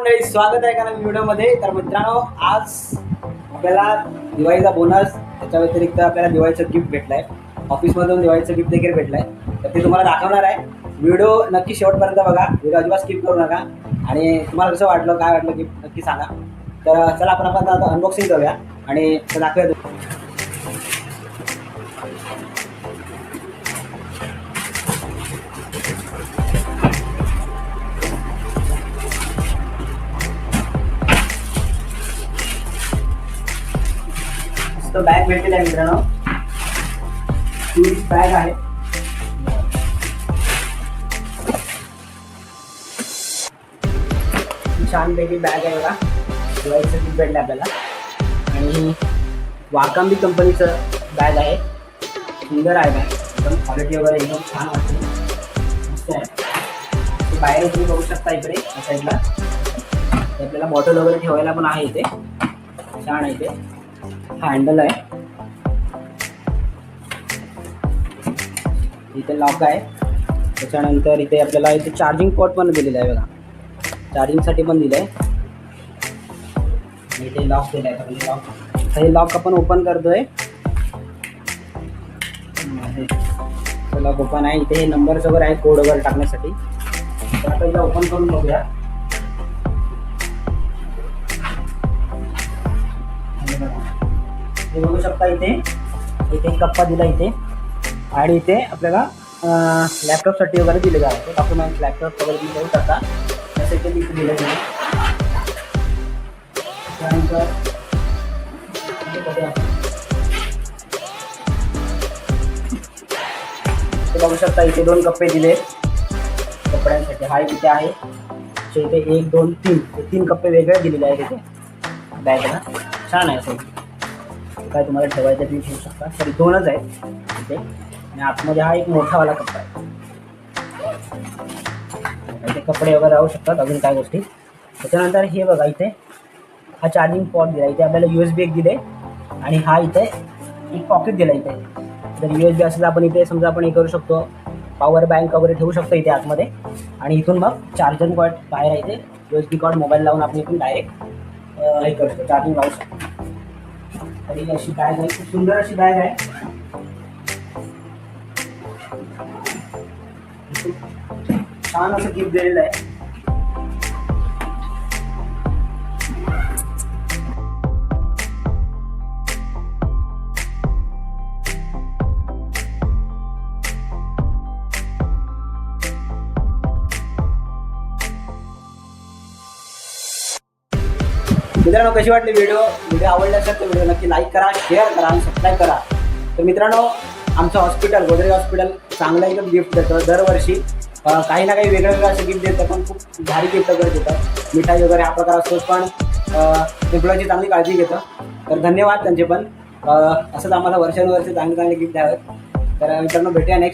मंडळी स्वागत आहे का नवीन व्हिडिओमध्ये? तर मित्रांनो आज आपल्याला दिवाळीचा बोनस त्याच्या व्यतिरिक्त आपल्याला दिवाळीचं गिफ्ट भेटलंय. ऑफिसमधून दिवाळीचं गिफ्ट देखील भेटलंय. तर ते तुम्हाला दाखवणार आहे. व्हिडिओ नक्की शेवटपर्यंत बघा. व्हिडिओ अजिबात स्किप करू नका. आणि तुम्हाला कसं वाटलं काय वाटलं गिफ्ट नक्की सांगा. तर चला आपण आपण आता अनबॉक्सिंग करूया. आणि दाखवूया मस्त बॅग भेटेल आहे मित्रांनो टुरिस्ट बॅग आहे छानपैकी बॅग आहे बघा. डोळ्याचं गिफ्ट भेटलं आपल्याला. आणि वाकांबी कंपनीचं बॅग आहे. सुंदर आहे बॅग एकदम क्वालिटी वगैरे एकदम छान वाटते. मस्त आहे. बाहेर तुम्ही बघू शकता इकडे साईडला आपल्याला बॉटल वगैरे ठेवायला पण आहे इथे. छान आहे इथे हँडल आहे. इथे लॉक आहे. त्याच्यानंतर इथे आपल्याला इथे चार्जिंग पॉट पण दिलेलं आहे बघा. चार्जिंगसाठी पण दिलं आहे इथे लॉक दिलं आहे. लॉक हे लॉक आपण ओपन करतोय. लॉक ओपन आहे. इथे हे नंबर्स वगैरे आहे कोड वगैरे टाकण्यासाठी. तर आता ओपन करून बघूया. हे बघू शकता इथे. इथे कप्पा दिला इथे. आणि इथे आपल्याला लॅपटॉपसाठी वगैरे दिलेलं आहे. ते लॅपटॉप वगैरे तुम्ही देऊ शकता. तसे ते लिस्ट दिलं इथे कुठे ते बघू शकता इथे दोन कप्पे दिले. कपड्यांसाठी. हा इथे आहे. इथे एक, दोन, तीन. तीन कप्पे वेगळे दिलेले आहेत इथे. बॅगला. छान आहे असं. काय तुम्हाला ठेवायचं तुम्ही ठेवू शकता. तरी दोनच आहेत. इथे. आणि आतमध्ये हा एक मोठावाला कप्पा आहे. कपडे वगैरे राहू शकतात अजून काय गोष्टी. त्याच्यानंतर हे बघा इथे. हा चार्जिंग पॉट दिला. इथे आपल्याला यू एस बी एक दिले. आणि हा इथे एक पॉकेट दिला इथे. जर यू एस बी असेल आपण इथे समजा आपण हे करू शकतो. पॉवर बँक वगैरे ठेवू शकतो इथे आतमध्ये. आणि इथून मग चार्जर कॉट बाहेर आहे इथे U S B cot mobile लावून आपण इथून डायरेक्ट हे करू शकतो. चार्जिंग लावू शकतो. तर ही अशी बॅग आहे. खूप सुंदर अशी बॅग आहे. छान असं गिफ्ट दिलेलं आहे. मित्रांनो कशी वाटली व्हिडिओ व्हिडिओ आवडला असेल तर व्हिडिओ नक्की लाईक करा शेअर करा आणि सबस्क्राईब करा. तर मित्रांनो आमचं हॉस्पिटल गोदरेज हॉस्पिटल चांगलं एकदम गिफ्ट देतं. दरवर्षी काही ना काही वेगळं वेगळं असं गिफ्ट देतं पण खूप भारी गिफ्ट वगैरे देतात मिठाई वगैरे हा प्रकार असतो पण एम्प्लॉईची चांगली काळजी घेतं. तर धन्यवाद त्यांचे पण. असंच आम्हाला वर्षानुवर्ष चांगले चांगले गिफ्ट द्यावेत. तर मित्रांनो भेटूया नेक्स्ट